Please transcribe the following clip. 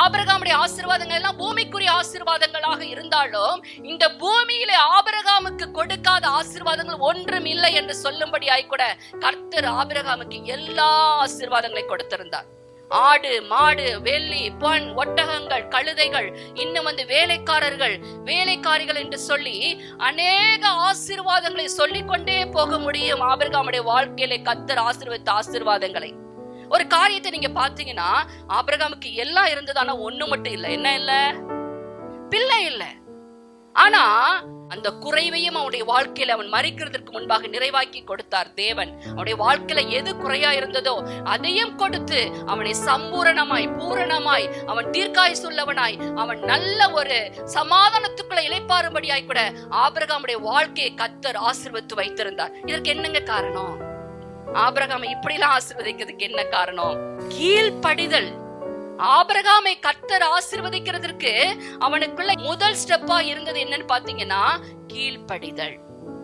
ஆபரகாமுடைய ஆசீர்வாதங்கள் எல்லாம் பூமிக்குரிய ஆசீர்வாதங்களாக இருந்தாலும் இந்த பூமியில ஆபரகாமுக்கு கொடுக்காத ஆசீர்வாதங்கள் ஒன்றும் இல்லை என்று சொல்லும்படியாய் கூட கர்த்தர் ஆபரகாமுக்கு எல்லா ஆசீர்வாதங்களை கொடுத்திருந்தார். ஆடு மாடு வெள்ளி பொன் ஒட்டகங்கள் கழுதைகள் இன்னும் வந்து வேலைக்காரர்கள் வேலைக்காரிகள் என்று சொல்லி அநேக ஆசீர்வாதங்களை சொல்லிக்கொண்டே போக முடியும் ஆபிரகாமுடைய வாழ்க்கையிலே கத்தர் ஆசீர்வதித்த ஆசீர்வாதங்களை. ஒரு காரியத்தை நீங்க பாத்தீங்கன்னா ஆபிரகாமுக்கு எல்லாம் இருந்தது ஆனா ஒண்ணு மட்டும் இல்லை. என்ன இல்ல? பிள்ளை இல்ல. ஆனா அந்த குறைவையும் அவனுடைய வாழ்க்கையில அவன் மறிக்கிறதற்கு முன்பாக நிறைவாக்கி கொடுத்தார் தேவன். அவனுடைய வாழ்க்கையில எது குறையா இருந்ததோ அதையும் கொடுத்து அவனை சம்பூரணமாய் பூரணமாய் அவன் தீர்க்காய் சொல்லவனாய் அவன் நல்ல ஒரு சமாதானத்துக்குள்ள இழைப்பாறும்படியாய் கூட ஆபிரகாமுடைய வாழ்க்கையை கத்தர் ஆசிர்வத்து வைத்திருந்தார். இதற்கு என்னங்க காரணம்? ஆபிரகாமை இப்படிலாம் ஆசிர்வதிக்கிறதுக்கு என்ன காரணம்? கீழ்ப்படிதல். ஆபிரகாமை கத்தர் ஆசிர்வதிக்கிறதுக்கு அவனுக்குள்ள முதல் ஸ்டெப்பா இருந்தது என்னன்னு பாத்தீங்கன்னா கீழ்ப்படிதல்.